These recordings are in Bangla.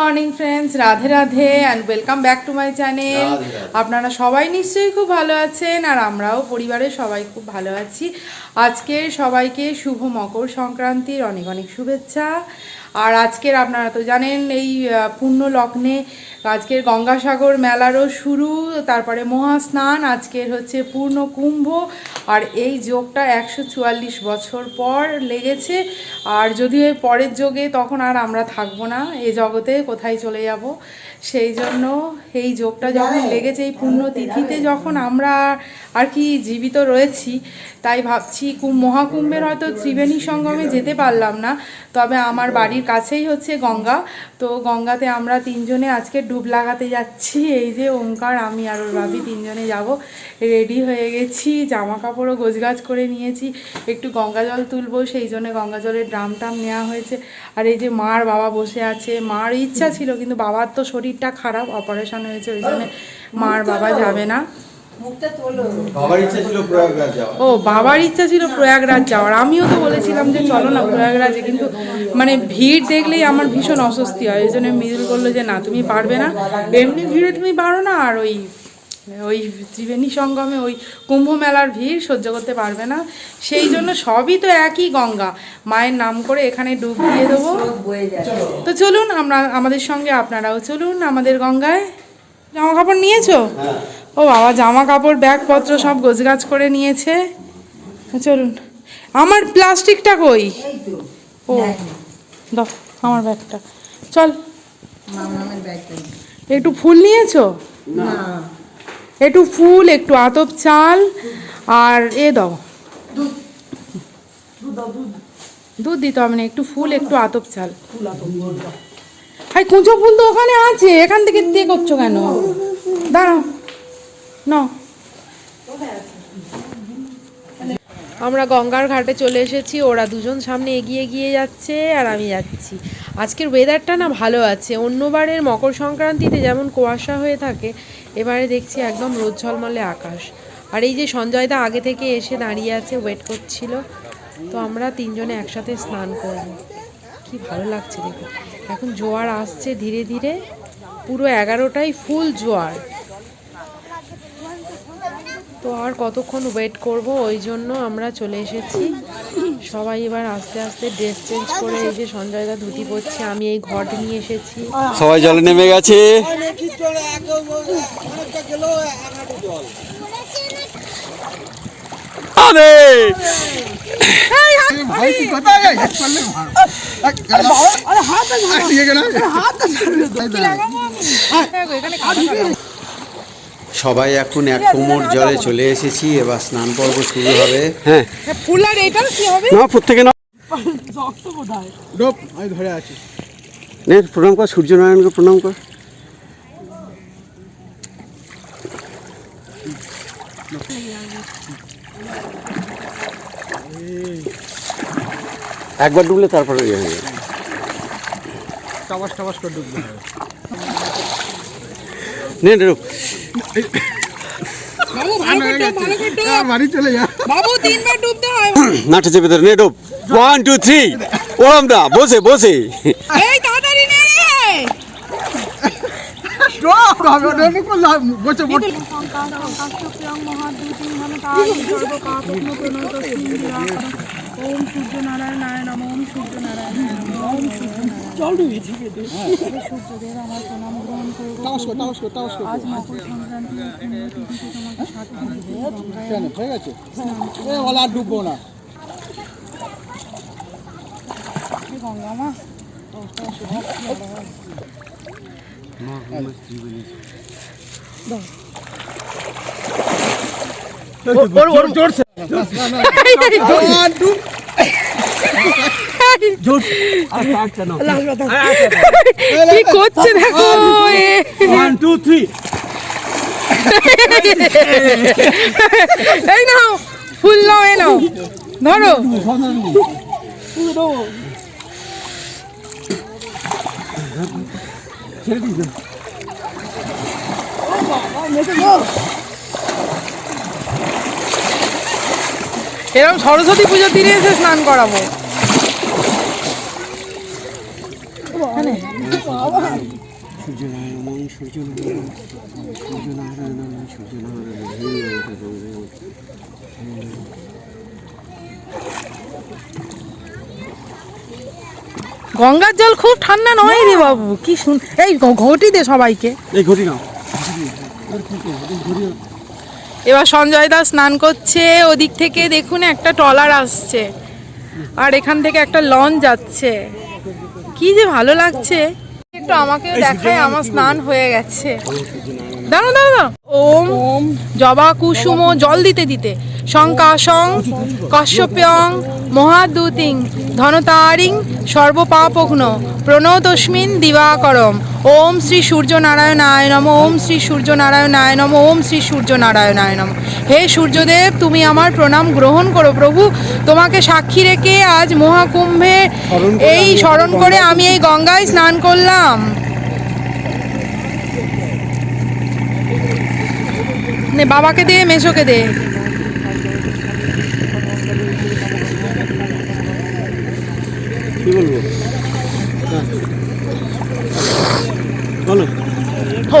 Morning friends Radhe Radhe and welcome back to my channel. আপনারা সবাই নিশ্চয়ই খুব ভালো আছেন আর আমরাও পরিবারের সবাই খুব ভালো আছি। আজকে সবাইকে শুভ মকর সংক্রান্তির অনেক অনেক শুভেচ্ছা। আর আজকের আপনারা তো জানেন এই পূর্ণ লগ্নে আজকের গঙ্গাসাগর মেলারও শুরু তারপরে মহাস্নান আজকের হচ্ছে পূর্ণ কুম্ভ আর এই যোগটা একশো চুয়াল্লিশ বছর পর লেগেছে। আর যদিও এর পরের যোগে তখন আর আমরা থাকব না এ জগতে কোথায় চলে যাব সেই জন্য এই যোগটা যখন লেগেছে এই পুণ্য তিথিতে যখন আমরা আর কি জীবিত রয়েছি তাই ভাবছি কুম মহাকুম্ভের হয়তো ত্রিবেণী সঙ্গমে যেতে পারলাম না তবে আমার বাড়ির কাছেই হচ্ছে গঙ্গা। তো গঙ্গাতে আমরা তিনজনে আজকে ডুব লাগাতে যাচ্ছি। এই যে ওঙ্কার, আমি আর ওর ভাবি তিনজনে যাব। রেডি হয়ে গেছি জামা কাপড়ও গোছগাছ করে নিয়েছি। একটু গঙ্গা জল তুলবো, সেই জন্য গঙ্গা জলের ড্রাম টাম নেওয়া হয়েছে। আর এই যে মার বাবা বসে আছে, মার ইচ্ছা ছিল, কিন্তু বাবার তো শরীরটা খারাপ, অপারেশন হয়েছে, ওই জন্য মার বাবা যাবে না। বাবার ইচ্ছা ছিল প্রয়াগরাজ যাওয়া ও বাবার ইচ্ছা ছিল প্রয়াগরাজ যাওয়ার। আমিও তো বলেছিলাম যে চলো না প্রয়াগরাজে কিন্তু মানে ভিড় দেখলেই আমার ভীষণ অস্বস্তি হয়। এই জন্য মিদুল বলল যে না তুমি পারবে না। এমনি ভিড়ে তুমি পারো না আর ওই ওই ত্রিবেণী সঙ্গমে ওই কুম্ভ মেলার ভিড় সহ্য করতে পারবে না। সেই জন্য সবই তো একই গঙ্গা। মায়ের নাম করে এখানে ডুব দিয়ে দেবো। তো চলুন আমরা আমাদের সঙ্গে আপনারাও চলুন আমাদের গঙ্গায়। জামা কাপড় নিয়েছো? ও বাবা জামা কাপড় ব্যাগপত্র সব গোছগাছ করে নিয়েছে। চলুন। আমার প্লাস্টিকটা কই? ও দাও আমার ব্যাগটা। চল। একটু ফুল নিয়েছো? একটু ফুল একটু আতপ চাল আর এ দাও। দুধ। দিতে হবে না একটু ফুল একটু আতপ চাল। হাই কুঁচো ফুল তো ওখানে আছে। এখান থেকে দিয়ে করছ কেন? দাঁড়াও। আমরা গঙ্গার ঘাটে চলে এসেছি, ওরা দুজন সামনে এগিয়ে গিয়ে যাচ্ছে আর আমি যাচ্ছি। আজকের ওয়েদারটা না ভালো আছে। অন্যবারের মকর সংক্রান্তিতে যেমন কুয়াশা হয়ে থাকে, এবারে দেখছি একদম রোদ ঝলমলে আকাশ। আর এই যে সঞ্জয়দা আগে থেকে এসে দাঁড়িয়ে আছে ওয়েট করছিল। তো আমরা তিনজনে একসাথে স্নান করব। কি ভালো লাগছে দেখে। এখন জোয়ার আসছে ধীরে ধীরে। পুরো এগারোটাই ফুল জোয়ার। তো আর কতক্ষণ ওয়েট করব? ওই জন্য আমরা চলে এসেছি। সবাই এবার আস্তে আস্তে ড্রেস চেঞ্জ করে এই যে সঞ্জয়দা ধুতি পরছে আমি এই ঘট নিয়ে এসেছি। সবাই জলে নেমে গেছে। আরে! সবাই এখন এক কোমর জলে চলে এসেছি এবার স্নান পর্ব শুরু হবে। হ্যাঁ। ফুল আর এটা কি হবে? না প্রত্যেকে না। আমি ধরে আছি। নে প্রণাম কর সূর্যনারায়ণকে প্রণাম কর। একবার ডুবলে তারপরে ইয়ে হয়ে যাবে। টাবাস টাবাস করে ডুবতে ডুবতে হয় নাটে চেপে ধরে নে ডুব। ওয়ান টু থ্রি ওরম দা বসে বসে। এই তাড়াতাড়ি নে রে। বসে ওম সূর্য নারায়ণ নারায়ণ নম ওম সূর্য নারায়ণ ওম সূর্য সূর্যদেব আমার প্রণাম গ্রহণ করব আজ মকর সংক্রান্তি তোমাকে হয়ে গেছে এ বলে আর ডুববো না গঙ্গা মা জোরছে কি করছে দেখো এ। ওয়ান টু থ্রি এই নাও ফুল নাও এ নাও। ধরো। এরকম সরস্বতী পুজোর দিনে এসে স্নান করাবো। গঙ্গার জল খুব ঠান্ডা নয় রে বাবু কি শুন এই ঘটি দে সবাইকে। এই ঘটি নাও। এবার সঞ্জয় দা স্নান করছে ওদিক থেকে দেখুন একটা ট্রলার আসছে আর এখান থেকে একটা লঞ্চ যাচ্ছে। কি যে ভালো লাগছে। একটু আমাকেও দেখায় আমার স্নান হয়ে গেছে। দাঁড়ো দাঁড়ো ওম জবা কুসুম জল দিতে দিতে। শঙ্কাশং কশ্যপ্যং মহাদূতিং ধনতারিং সর্বপাপঘ্ন প্রণতস্মিন দিবাকরম। ওম শ্রী সূর্য নারায়ণায় নম ওম শ্রী সূর্য নারায়ণায় নম ওম শ্রী সূর্য নারায়ণায় নম। হে সূর্যদেব তুমি আমার প্রণাম গ্রহণ করো প্রভু। তোমাকে সাক্ষী রেখে আজ মহাকুম্ভে এই স্মরণ করে আমি এই গঙ্গায় স্নান করলাম। নে বাবাকে দে মেশোকে দে। কি বলব? বলো।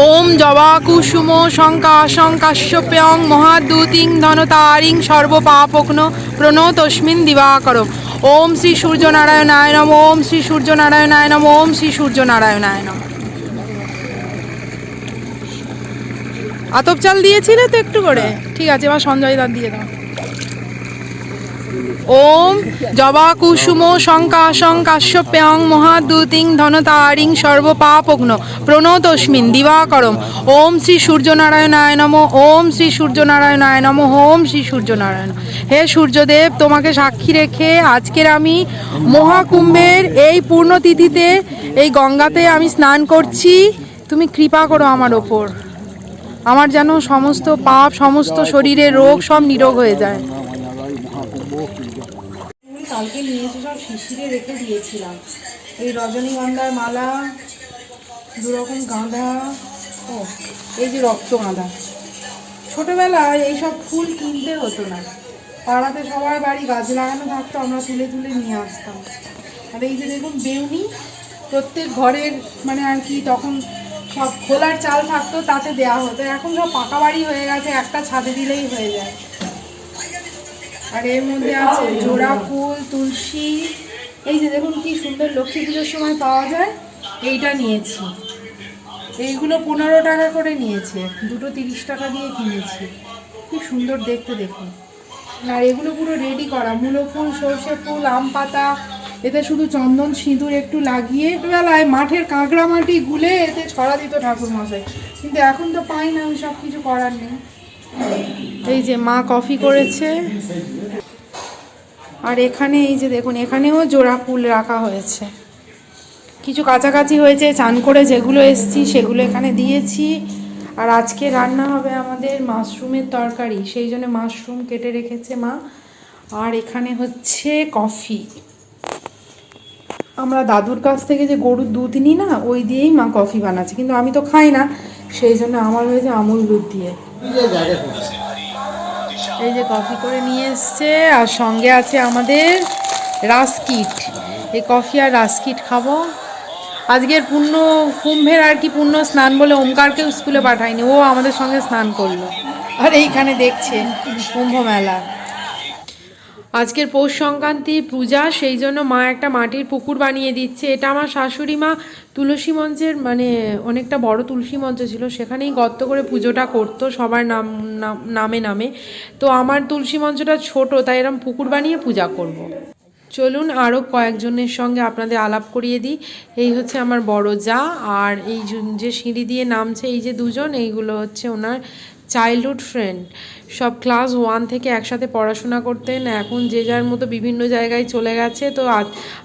ওম জবা কুসুম শঙ্কা শঙ্কাশ্যপ্যং মহাদূতিং ধনতারিং সর্বপাপগ্ন প্রণতস্মিন দিবাকরম। ওম শ্রী সূর্যনারায়ণায় নম ওম শ্রী সূর্যনারায়ণায় নম ওম শ্রী সূর্যনারায়ণায় নম। আতপ চাল দিয়েছিলে তো একটু করে? ঠিক আছে, এবার সঞ্জয় দাঁত দিয়ে দাও। ওম জবা কুসুম শঙ্কা শঙ্কাশ্যপ্যং মহাদূতিং ধনতারিং সর্বপাপগ্ন প্রণতস্মিন দিবাকরম। ওম শ্রী সূর্যনারায়ণায় নম, ওম শ্রী সূর্যনারায়ণায় নম, ওম শ্রী সূর্যনারায়ণ। হে সূর্যদেব, তোমাকে সাক্ষী রেখে আজকের আমি মহাকুম্ভের এই পূর্ণতিথিতে এই গঙ্গাতে আমি স্নান করছি। তুমি কৃপা করো আমার ওপর। আমার যেন সমস্ত পাপ, সমস্ত শরীরে রোগ সব নিরোগ হয়ে যায়। কালকে নিয়ে এসে সব শিশিরে রেখে দিয়েছিলাম। এই রজনীগন্ধার মালা, দুরকম গাঁদা, ও, এই যে রক্ত গাঁদা। ছোটবেলায় এইসব ফুল কিনতে হতো না। পাড়াতে সবার বাড়ি গাছ লাগানো থাকতো, আমরা তুলে তুলে নিয়ে আসতাম। আর এই যে দেখুন, বেউনি প্রত্যেক ঘরের মানে আর কি, তখন সব খোলার চাল থাকতো, তাতে দেয়া হতো। এখন সব পাকা বাড়ি হয়ে গেছে, একটা ছাদে দিলেই হয়ে যায়। আর এর মধ্যে আছে জোড়া ফুল, তুলসী। এই যে দেখুন কি সুন্দর লক্ষ্মী পুজোর সময় পাওয়া যায়, এইটা নিয়েছি। এইগুলো পনেরো টাকা করে নিয়েছে, দুটো তিরিশ টাকা দিয়ে কিনেছি। কি সুন্দর দেখতে দেখুন। আর এগুলো পুরো রেডি করা, মূলো ফুল, সর্ষে ফুল, আম পাতা এতে শুধু চন্দন সিঁদুর একটু লাগিয়ে বেলায় মাঠের কাঁকড়া মাটি গুলে এতে ছড়া দিত ঠাকুর মশাই কিন্তু এখন তো পাই না, আমি সব কিছু করার নেই। এই যে মা কফি করেছে। আর এখানে এই যে দেখুন, এখানেও জোড়া ফুল রাখা হয়েছে। কিছু কাছাকাছি হয়েছে, চান করে যেগুলো এসছি সেগুলো এখানে দিয়েছি। আর আজকে রান্না হবে আমাদের মাশরুমের তরকারি, সেই জন্য মাশরুম কেটে রেখেছে মা। আর এখানে হচ্ছে কফি। আমরা দাদুর কাছ থেকে যে গরুর দুধ নিই না, ওই দিয়েই মা কফি বানাচ্ছে। কিন্তু আমি তো খাই না, সেই জন্য আমার হয়েছে আমুল দুধ দিয়ে। এই যে কফি করে নিয়ে এসছে, আর সঙ্গে আছে আমাদের রাস্কিট এই কফি আর রাস্কিট খাব। আজকের পূর্ণ কুম্ভের আর কি পূর্ণ স্নান বলে ওমকারকেও স্কুলে পাঠায়নি ও আমাদের সঙ্গে স্নান করল। আর এইখানে দেখছে কুম্ভ মেলা। আজকের পৌষ সংক্রান্তি, পূজা, সেই জন্য মা একটা মাটির পুকুর বানিয়ে দিচ্ছে। এটা আমার শাশুড়ি মা তুলসী মঞ্চের মানে অনেকটা বড় তুলসী মঞ্চ ছিল, সেখানেই গর্ত করে পুজোটা করতো সবার নাম, নাম- নামে তো আমার তুলসী মঞ্চটা ছোট, তাই এরকম পুকুর বানিয়ে পূজা করব। চলুন আরও কয়েকজনের সঙ্গে আপনাদের আলাপ করিয়ে দিই। এই হচ্ছে আমার বড় যা আর এই যে সিঁড়ি দিয়ে নামছে, এই যে দুজন, এইগুলো হচ্ছে ওনার চাইল্ডহুড ফ্রেন্ড সব ক্লাস ওয়ান থেকে একসাথে পড়াশোনা করতেন। এখন যে যার মতো বিভিন্ন জায়গায় চলে গেছে, তো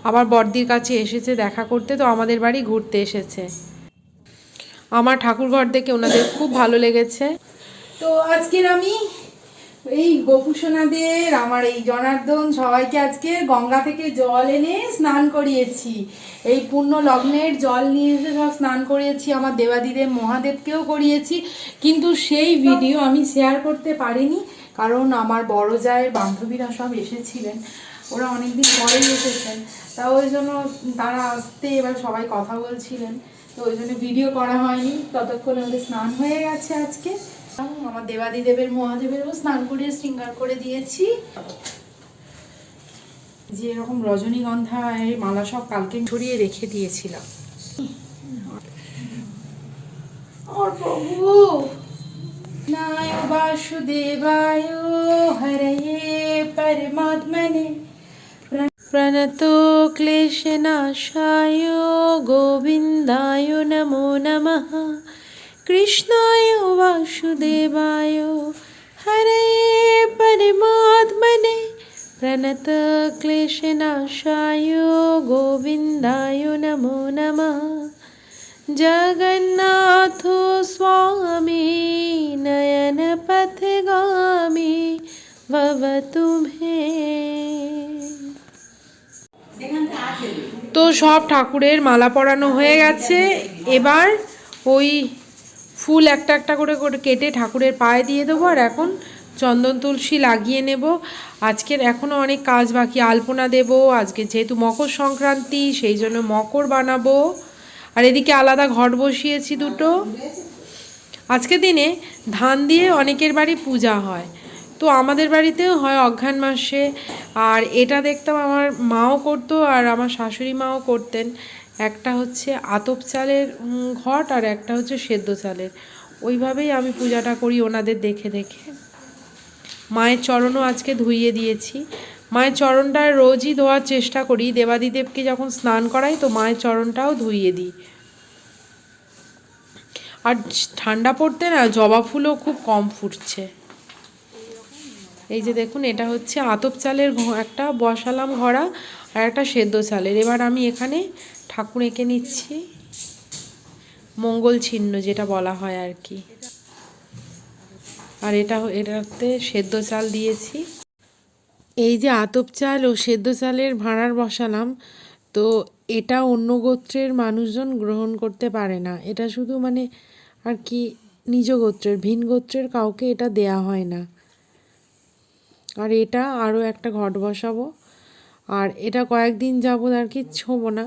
আবার বর্দির কাছে এসেছে দেখা করতে, তো আমাদের বাড়ি ঘুরতে এসেছে। আমার ঠাকুরঘর দেখে ওনাদের খুব ভালো লেগেছে। তো আজকের আমি এই গোপুসোনাদের, আমার এই জনার্দন, সবাইকে আজকে গঙ্গা থেকে জল এনে স্নান করিয়েছি। এই পূর্ণ লগ্নের জল নিয়ে এসে সব স্নান করিয়েছি, আমার দেবাদিদেব মহাদেবকেও করিয়েছি। কিন্তু সেই ভিডিও আমি শেয়ার করতে পারিনি, কারণ আমার বড় জায়ের বান্ধবীরা সব এসেছিলেন। ওরা অনেকদিন পরেই এসেছেন। তা ওই জন্য তারা আসতে এবার সবাই কথা বলছিলেন। তো ওই জন্য ভিডিও করা হয়নি, ততক্ষণে ওদের স্নান হয়ে গেছে আজকে। আমার দেবাদি দেবের মহাদেবেরও স্নান করে শৃঙ্গার করে দিয়েছি। যে এরকম রজনীগন্ধা এই মালা সব কালকে ছড়িয়ে রেখে দিয়েছিলাম। প্রণত ক্লেশনাশায় গোবিন্দায় নমো নমঃ कृष्णाय वासुदेवाय हरये परमात्मने प्रणत क्लेशनाशाय गोविन्दाय नमो नमः जगन्नाथ स्वामी नयन पथगामी भव तुम्हें তো সব ঠাকুরের মালা পরানো হয়ে গেছে এবার ওই ফুল একটা একটা করে করে কেটে ঠাকুরের পায়ে দিয়ে দেবো, আর এখন চন্দন তুলসী লাগিয়ে নেব। আজকের এখনও অনেক কাজ বাকি, আলপনা দেব, আজকে যেহেতু মকর সংক্রান্তি, সেই জন্য মকর বানাবো। আর এদিকে আলাদা ঘট বসিয়েছি দুটো। আজকের দিনে ধান দিয়ে অনেকের বাড়ি পূজা হয়, তো আমাদের বাড়িতেও হয় অঘ্রাণ মাসে। আর এটা দেখতাম আমার মাও করতো, আর আমার শাশুড়ি মাও করতেন। একটা হচ্ছে আতপ চালের ঘট আর একটা হচ্ছে সেদ্ধ চালের। ওইভাবেই আমি পূজাটা করি ওনাদের দেখে দেখে। মায়ের চরণও আজকে ধুইয়ে দিয়েছি। মায়ের চরণটা রোজই ধোয়ার চেষ্টা করি। দেবাদিদেবকে যখন স্নান করাই তো মায়ের চরণটাও ধুইয়ে দিই। আর ঠান্ডা পড়তে না জবা ফুলও খুব কম ফুটছে। এই যে দেখুন, এটা হচ্ছে আতপ চালের একটা বসালাম ঘড়া আর একটা সেদ্ধ চালের। এবার আমি এখানে ঠাকুর এঁকে নিচ্ছি। মঙ্গল চিহ্ন যেটা বলা হয় আর কি। আর এটা এটাতে সেদ্ধ চাল দিয়েছি। এই যে আতপ চাল ও সেদ্ধ চালের ভাঁড়ার বসালাম, তো এটা অন্য গোত্রের মানুষজন গ্রহণ করতে পারে না। এটা শুধু মানে আর কি নিজ গোত্রের, ভিন গোত্রের কাউকে এটা দেয়া হয় না। আর এটা আরও একটা ঘট বসাবো। আর এটা কয়েকদিন যাবত আর কি ছোবো না।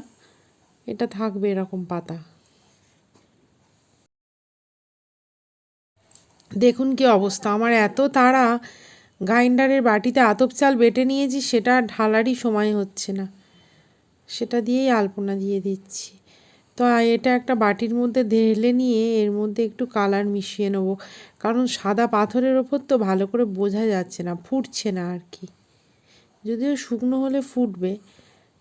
এটা থাকবে এরকম পাতা। দেখুন কি অবস্থা, আমার এত তাড়া, গ্রাইন্ডারের বাটিতে আতপ চাল বেটে নিয়েছি, সেটা ঢালারই সময় হচ্ছে না। সেটা দিয়েই আলপনা দিয়ে দিচ্ছি। তো এটা একটা বাটির মধ্যে ঢেলে নিয়ে এর মধ্যে একটু কালার মিশিয়ে নেব, কারণ সাদা পাথরের ওপর তো ভালো করে বোঝা যাচ্ছে না, ফুটছে না আর কি। যদিও শুকনো হলে ফুটবে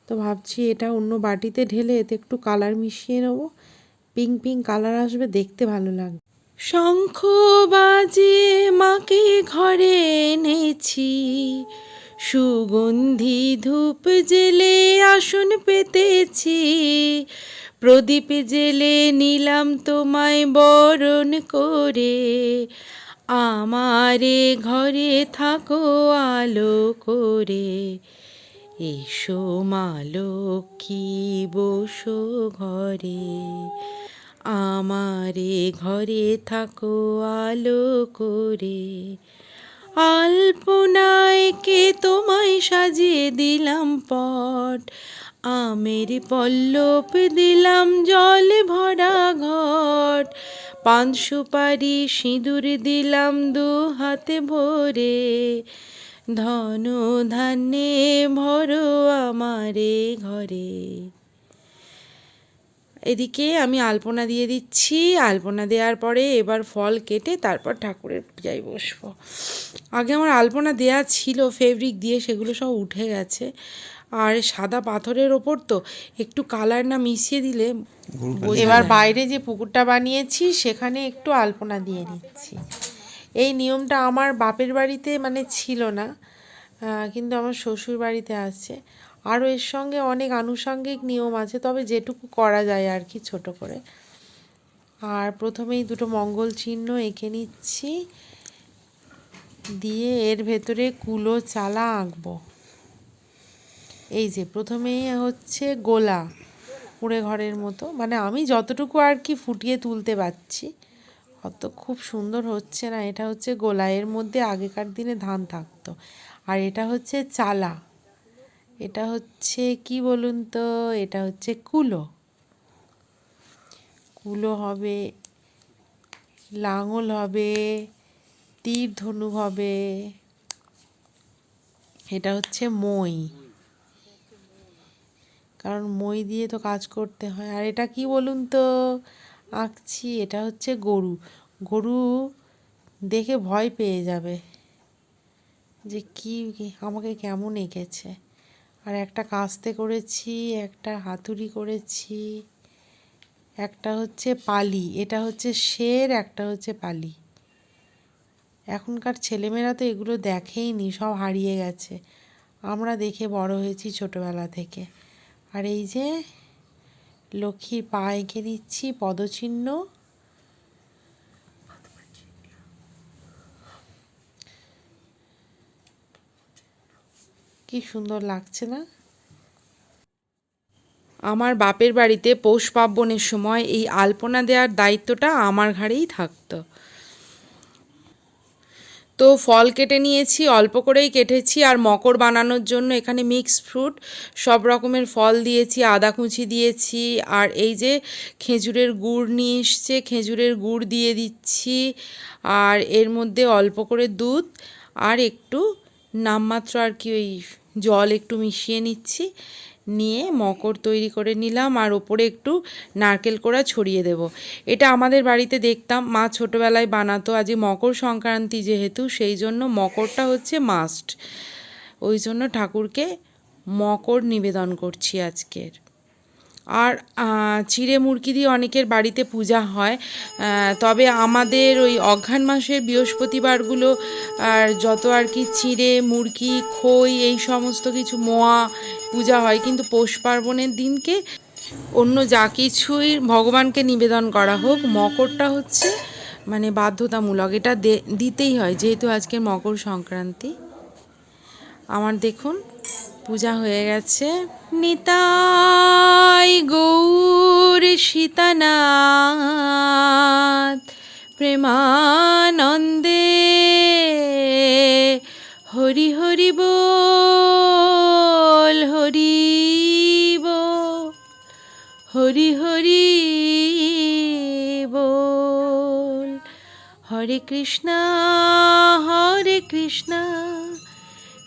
তো ভাবছি এটা অন্য বাটিতে ঢেলে এতে একটু কালার মিশিয়ে নেব। পিঙ্ক পিঙ্ক কালার আসবে, দেখতে ভালো লাগবে। শঙ্খ বাজে মাকে ঘরে এনেছি। সুগন্ধি ধূপ জেলে আসন পেতেছি। প্রদীপ জেলে নিলাম তোমায় বরণ করে। আমারে ঘরে থাকো আলো করে। এসো মা লক্ষ্মী, বসো ঘরে। আমারে ঘরে থাকো, আলো করে। আলপনায় কে তোমায় সাজিয়ে দিলাম পট। আমের পল্লব দিলাম জল ভরা ঘট। পান সুপারি সিঁদুর দিলাম দু হাতে ভরে। ধন ধান্যে ভরো আমারে ঘরে। এদিকে আমি আলপনা দিয়ে দিচ্ছি। আলপনা দেওয়ার পরে এবার ফল কেটে তারপর ঠাকুরের পূজায় বসবো। আগে আমার আলপনা দেয়া ছিল ফেব্রিক দিয়ে সেগুলো সব উঠে গেছে। আর সাদা পাথরের ওপর তো একটু কালার না মিশিয়ে দিলে এবার বাইরে যে পুকুরটা বানিয়েছি সেখানে একটু আলপনা দিয়ে নিচ্ছি এই নিয়মটা আমার বাপের বাড়িতে মানে ছিল না কিন্তু আমার শ্বশুর বাড়িতে আছে। আরও এর সঙ্গে অনেক আনুষঙ্গিক নিয়ম আছে, তবে যেটুকু করা যায় আর কি ছোট করে। আর প্রথমেই দুটো মঙ্গল চিহ্ন এঁকে নিচ্ছি, দিয়ে এর ভেতরে কুলো চালা আঁকবো। এই যে, প্রথমেই হচ্ছে গোলা কুঁড়ে ঘরের মতো। মানে আমি যতটুকু আর কি ফুটিয়ে তুলতে পারছি অত খুব সুন্দর হচ্ছে না, এটা হচ্ছে গোলা এর মধ্যে আগেকার দিনে ধান থাকতো। আর এটা হচ্ছে চালা। এটা হচ্ছে, কি বলুন তো, এটা হচ্ছে কুলো। কুলো হবে, লাঙল হবে, তীর ধনু হবে, এটা হচ্ছে মই। কারণ মই দিয়ে তো কাজ করতে হয়। আর এটা কি বলুন তো আঁকছি, এটা হচ্ছে গরু। গরু দেখে ভয় পেয়ে যাবে যে কি আমাকে কেমন এঁকেছে। আর একটা কাস্তে করেছি, একটা হাতুড়ি করেছি, একটা হচ্ছে পালি, এটা হচ্ছে শের, একটা হচ্ছে পালি। এখনকার ছেলেমেয়েরা তো এগুলো দেখেইনি, সব হারিয়ে গেছে। আমরা দেখে বড় হয়েছি ছোটবেলা থেকে। আর এই যে লক্ষ্মীর পা এঁকে দিচ্ছি, পদচিহ্ন। কি সুন্দর লাগছে না? আমার বাপের বাড়িতে পৌষ পার্বণের সময় এই আলপনা দেওয়ার দায়িত্বটা আমার ঘাড়েই থাকতো। তো ফল কেটে নিয়েছি, অল্প করেই কেটেছি আর মকর বানানোর জন্য এখানে মিক্স ফ্রুট সব রকমের ফল দিয়েছি, আদা কুচি দিয়েছি আর এই যে খেজুরের গুড় নিয়ে এসছে, খেজুরের গুড় দিয়ে দিচ্ছি আর এর মধ্যে অল্প করে দুধ আর একটু নামমাত্র আর কি ওই জল একটু মিশিয়ে নিচ্ছি। নিয়ে মকর তৈরি করে নিলাম আর ওপরে একটু নারকেল কোড়া ছড়িয়ে দেব। এটা আমাদের বাড়িতে দেখতাম। মা ছোটোবেলায় বানাতো। আজ মকর সংক্রান্তি যেহেতু, সেই জন্য মকরটা হচ্ছে মাস্ট ওই জন্য ঠাকুরকে মকর নিবেদন করছি আজকের। আর চিড়ে মুরগি দিয়ে অনেকের বাড়িতে পূজা হয়। তবে আমাদের ওই অঘ্রাণ মাসের বৃহস্পতিবারগুলো, আর যত আর কি চিড়ে, মুরগি, খই, এই সমস্ত কিছু মোয়া পূজা হয়। কিন্তু পৌষ পার্বণের দিনকে অন্য যা কিছুই ভগবানকে নিবেদন করা হোক, মকরটা হচ্ছে মানে বাধ্যতামূলক। এটা দিতেই হয়, যেহেতু আজকে মকর সংক্রান্তি। আমার দেখুন পূজা হয়ে গেছে। নিতাই গৌর সীতানাথ, প্রেমানন্দে হরি হরি বল, হরি হরি হরি বল। হরে কৃষ্ণ হরে কৃষ্ণ।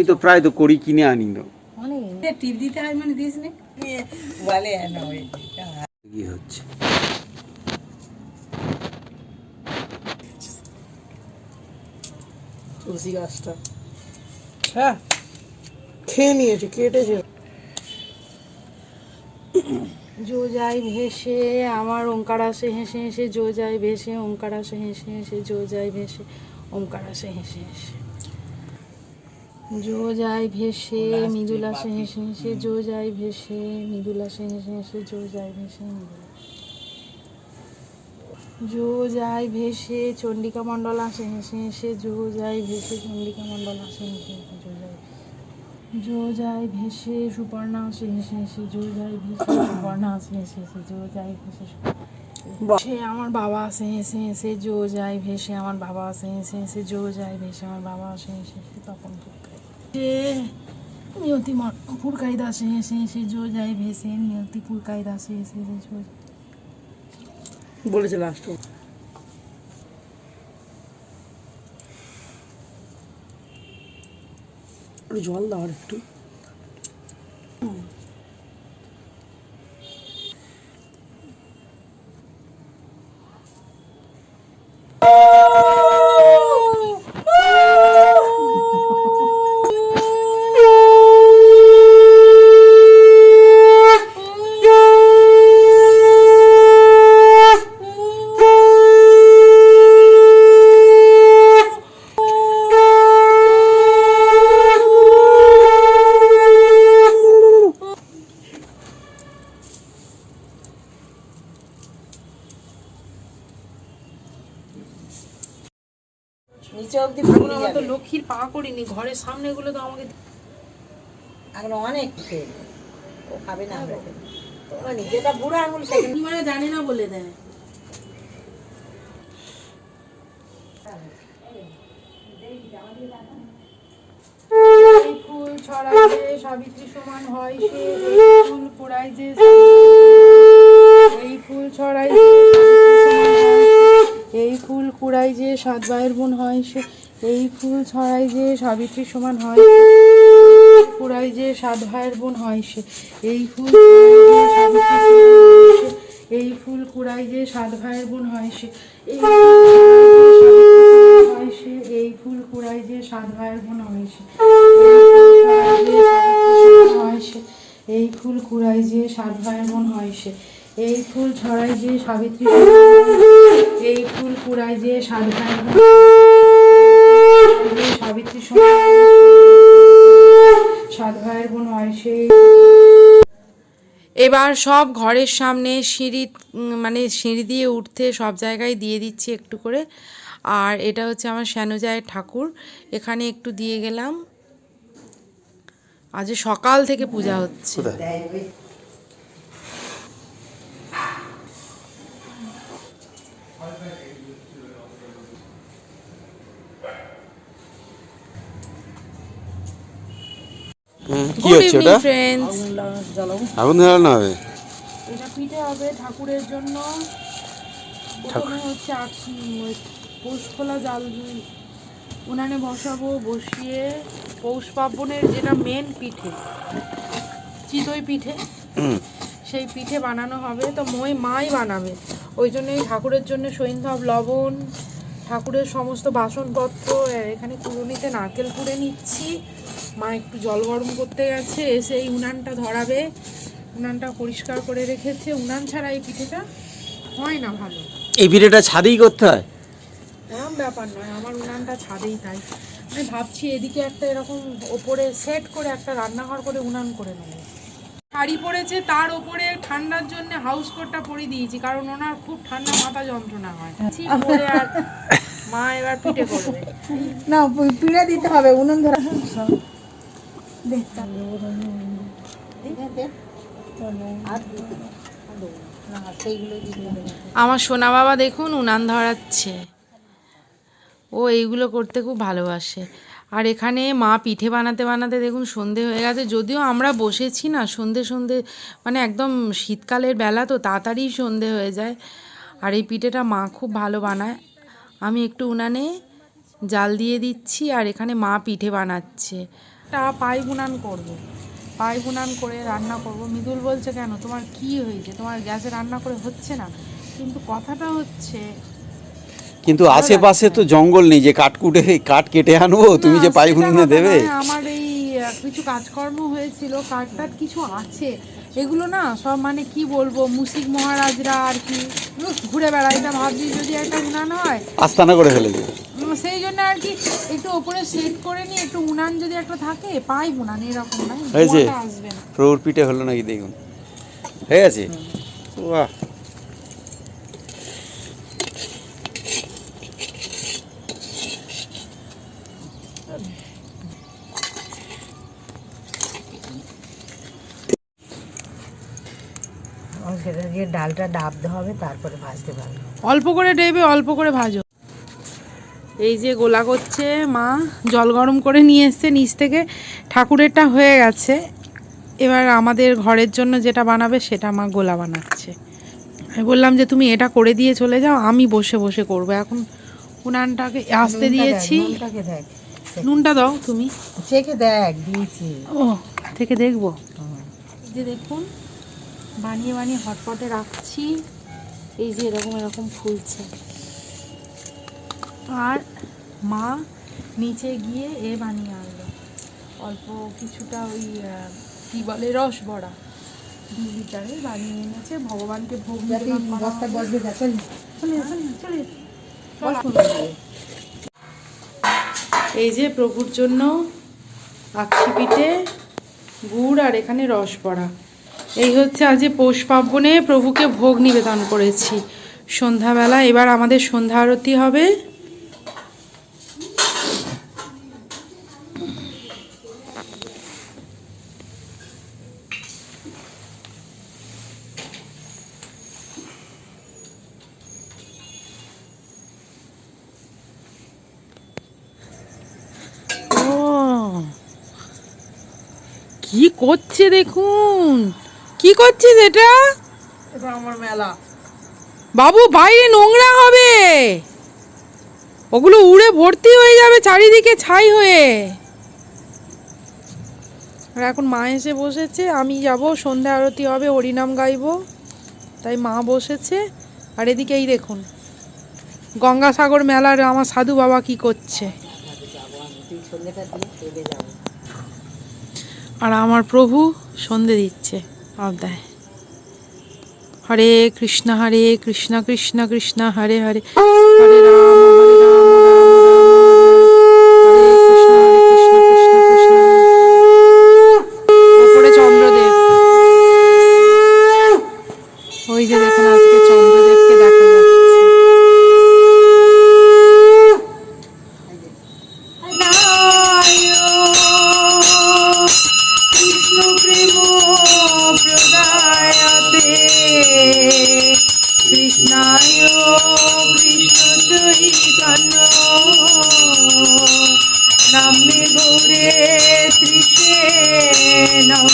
আমি তো প্রায় তো করি কিনে আনি তো। টিপ দিতে হয় মানে দিস নি? কি হচ্ছে? তুলসী গাছটা। হ্যাঁ খেয়ে নিয়েছে কেটেছে। জো যাই ভেসে আমার ওঙ্কার আসে হেসে হেসে জো যাই ভেসে ওঙ্কার আসে হেসে হেসে জো যাই ভেসে ওঙ্কার আসে হেসে হেসে। জো যাই ভেসে মৃদুল আসে হেসে হেসে জো যাই ভেসে মৃদুল আসে হেসে হেসে জো যাই ভেসে মৃদুল জো যাই ভেসে চণ্ডিকা মণ্ডল আসে হেসে হেসে জো যাই ভেসে চণ্ডিকা মণ্ডল আসে হেসে হেসে জো যাই জো যাই ভেসে সুপর্ণা আসে হেসে হেসে জো যাই ভেসে সুপর্ণা আসে হেসে হেসে জো যাই ভেসে সে আমার বাবা আসে হেসে হেসে জো যাই ভেসে আমার বাবা আসে হেসে হেসে জো যাই ভেসে আমার বাবা আসে হেসে হেসে তখন নিয়তি ফুরকাই দাসে এসে এসে জো যায় ভেসে নিয়তি ফুরকাই দাসে এসে এসে জো বলেছে লাস্ট জল দাও আর একটু। পা ঘরের সামনে গুলো তো আমাকে এখন অনেক খেয়ে ও খাবে না আমরা। তোমার বুড়ো আঙুল মানে জানি না বলে দেয়। এই ফুল ছড়ায় যে সাবিত্রী সমান হয় সে ফুল কুড়ায় যে এই ফুল ছড়ায় যে সাবিত্রী সমান হয়, এই ফুল কুড়ায় যে সাত ভাইয়ের বোন হয় সে। এই ফুল ছড়ায় যে সাবিত্রী সমান হয় কুড়াই যে সাত ভাইয়ের বোন হয় সে, এই ফুল এই ফুল কুড়াই যে সাত ভাইয়ের বোন হয় সে, এই ফুল কুড়াই যে সাত ভাইয়ের বোন হয় সে হয় সে, এই ফুল কুড়াই যে সাত ভাইয়ের বোন হয় সে, এই ফুল ছড়াই যে সাবিত্রী এই ফুল কুড়াই যে সাত ভাইয়ের বোন সাবিত্রী সাত ভাইয়ের বোন হয় সেই। এবার সব ঘরের সামনে সিঁড়ি মানে সিঁড়ি দিয়ে উঠতে সব জায়গায় দিয়ে দিচ্ছি একটু করে। আর এটা হচ্ছে আমার শ্যানুজায়ের ঠাকুর। এখানে একটু দিয়ে গেলাম। আজ সকাল থেকে পূজা হচ্ছে। কি হচ্ছে ওটা? আগুন ধরানো হবে। এটা পিঠে হবে ঠাকুরের জন্য। প্রথমে হচ্ছে পৌষ খোলা জাল দিয়ে উনানে বসাবো বসিয়ে পৌষ পার্বণের যেটা মেন পিঠে চিতই পিঠে সেই পিঠে বানানো হবে। তো মই মাই বানাবে। ওই জন্যই ঠাকুরের জন্য সৈন্ধব লবণ ঠাকুরের সমস্ত বাসনপত্র এখানে কুড়ুনিতে নারকেল কুড়ে নিচ্ছি। মা একটু জল গরম করতে গেছে এসে এই উনানটা ধরাবে। উনানটা পরিষ্কার করে রেখেছে। উনান ছাড়া এই পিঠেটা হয় না ভালো। এই ভিডিওটা ছাদেই করতে হয়? এরকম ব্যাপার নয় আমার উনানটা ছাদেই তাই। আমি ভাবছি এদিকে একটা এরকম ওপরে সেট করে একটা রান্নাঘর করে উনান করে নেব। শাড়ি পরেছে তার ওপরে ঠান্ডার জন্য হাউস কোটটা পরে দিয়েছি কারণ ওনার খুব ঠান্ডা মাথা যন্ত্রণা হয়। পরে আর মা এবার পিঠে করবে। না পি- পিঁড়ে দিতে হবে উনুন ধরা আমার সোনা বাবা দেখুন উনান ধরাচ্ছে। ও এইগুলো করতে খুব ভালোবাসে। আর এখানে মা পিঠে বানাতে বানাতে দেখুন সন্ধে হয়ে গেছে। যদিও আমরা বসেছি না, সন্ধে সন্ধে মানে একদম শীতকালের বেলা তো তাড়াতাড়ি সন্ধে হয়ে যায়। আর এই পিঠেটা মা খুব ভালো বানায়। আমি একটু উনানে জাল দিয়ে দিচ্ছি আর এখানে মা পিঠে বানাচ্ছে। তা পাই বুনান করব। পাই বুনান করে রান্না করব। মৃদুল বলছে কেন? তোমার কি হয়েছে? তোমার গ্যাসে রান্না করে হচ্ছে না? কিন্তু কথাটা হচ্ছে কিন্তু আশেপাশে তো জঙ্গল নেই যে কাঠ কুটে কাঠ কেটে আনব তুমি যে পাই বুনে দেবে। আমার এই কিছু কাজকর্ম হয়েছিল কাঠটাট কিছু আছে। এগুলো না সব মানে কি বলব মুসিক মহারাজরা আর কি। ঘুরে বেড়ায়। এটা ভাবছি যদি একটা উনান হয়। আস্তানা করে ফেলে সেই জন্য আর কি একটু ওপরে সেট করে নিয়ে একটু উনান যদি একটা থাকে পাই উনান এরকম না। হয়েছে? ধোঁয়াটা আসবে প্রভুর পিঠে হলো নাকি দেখুন। হয়ে গেছে বাহ। দিয়ে ডালটা ডাবতে হবে তারপরে ভাজতে পারবে। অল্প করে দেবে অল্প করে ভাজো। এই যে গোলা করছে মা জল গরম করে নিয়ে এসছে নিচ থেকে। ঠাকুরেরটা হয়ে গেছে। এবার আমাদের ঘরের জন্য যেটা বানাবে সেটা মা গোলা বানাচ্ছে। আমি বললাম যে তুমি এটা করে দিয়ে চলে যাও আমি বসে বসে করব। এখন উনানটাকে আসতে দিয়েছি। দেখ। নুনটা দাও তুমি। চেখে দেখ দিয়েছি। ও থেকে দেখব। যে দেখুন বানিয়ে বানিয়ে হটপটে রাখছি। এই যে এরকম এরকম ফুলছে। আর মা নিচে গিয়ে এ বানিয়ে আনলো। অল্প কিছুটা ওই কি বলে রস বড়া। দু লিটারে বানিয়ে এনেছে। ভগবানকে ভোগ। এই যে প্রভুর জন্য আক্ষি পিঠে গুড় আর এখানে রস পড়া এই হচ্ছে আজ পৌষ পার্বণে প্রভুকে ভোগ নিবেদন করেছি। সন্ধ্যাবেলা এবার আমাদের সন্ধ্যা আরতি হবে। কি করছে দেখুন? কি করছিস এটা? এটা আমার মেলা। বাবু বাইরে নোংরা হবে। ওগুলো উড়ে ভর্তি হয়ে যাবে চারিদিকে ছাই হয়ে। আর এখন মা এসে বসেছে আমি যাব সন্ধ্যা আরতি হবে হরিনাম গাইবো। তাই মা বসেছে। আর এদিকে এই দেখুন গঙ্গাসাগর মেলার আমার সাধু বাবা কি করছে। আর আমার প্রভু সন্ধে দিচ্ছে। আবদায় হরে কৃষ্ণ হরে কৃষ্ণ কৃষ্ণ কৃষ্ণ হরে হরে হরে রাম। নামে গৌরে ত্রিশে নম।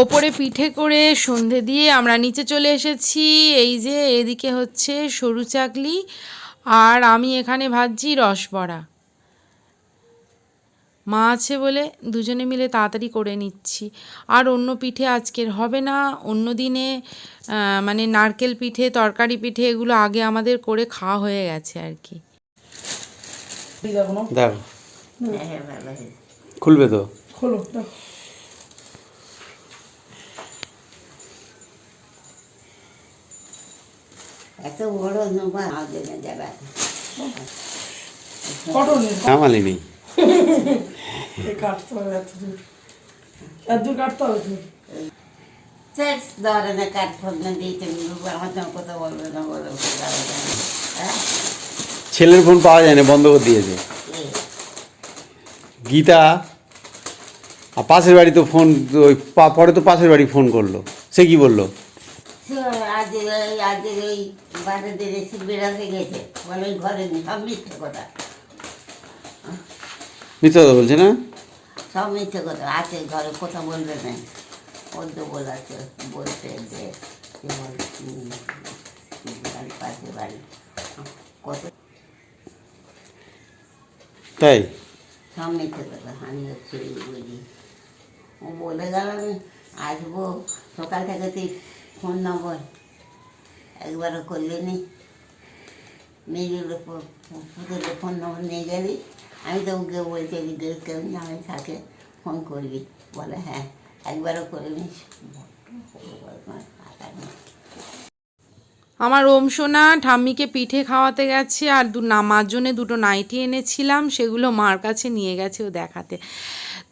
ওপরে পিঠে করে সন্ধে দিয়ে আমরা নিচে চলে এসেছি। এই যে এদিকে হচ্ছে সরু চাকলি আর আমি এখানে ভাজছি রসবড়া মা আছে বলে দুজনে মিলে তাড়াতাড়ি করে নিচ্ছি। আর অন্য পিঠে আজকের হবে না। অন্য দিনে মানে নারকেল পিঠে তরকারি পিঠে এগুলো আগে আমাদের করে খাওয়া হয়ে গেছে আর কি। খুলবে তো? এত বড় নোবা আমাদের যাবে আমালি নেই। শেষ ধরনের কাঠ ফোন দিয়েছে আমার সঙ্গে কথা বলবে না বলে হ্যাঁ? ছেলের ফোন পাওয়া যায় না বন্ধ করে দিয়েছে। গীতা আর পাশের বাড়ি তো ফোন ওই পরে তো পাশের বাড়ি ফোন করল। সে কি বলল? আজ আজ বাইরে দিয়ে এসে বেড়াতে গেছে। বলে ওই ঘরে নেই সব মিথ্যে কথা। মিথ্যা কথা বলছে না? সব মিথ্যে কথা। আছে ঘরে কথা বলবে না। ওর তো বলাচ্ছে বলছে যে বল, পাশে বাড়ি কত তাই? সব মিথ্যে কথা আমি হচ্ছে বুঝি ও বলে গেল আমি আসব। সকাল থেকে তুই ফোন নম্বর একবারও করলে নি। মেয়েগুলো ফোন নম্বর নিয়ে গেলি। আমি তো ওকে বলছি যে নামে থাকে, ফোন করবি। বলে হ্যাঁ একবারও করে নিস। আমার ওম সোনা, ঠাম্মিকে পিঠে খাওয়াতে গেছে আর দু না মার জন্যে দুটো নাইটি এনেছিলাম, সেগুলো মার কাছে নিয়ে গেছে ও দেখাতে।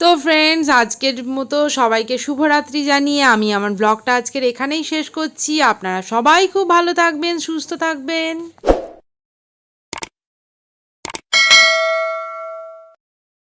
তো ফ্রেন্ডস আজকের মতো সবাইকে শুভরাত্রি জানিয়ে আমি আমার ব্লগটা আজকের এখানেই শেষ করছি। আপনারা সবাই খুব ভালো থাকবেন, সুস্থ থাকবেন।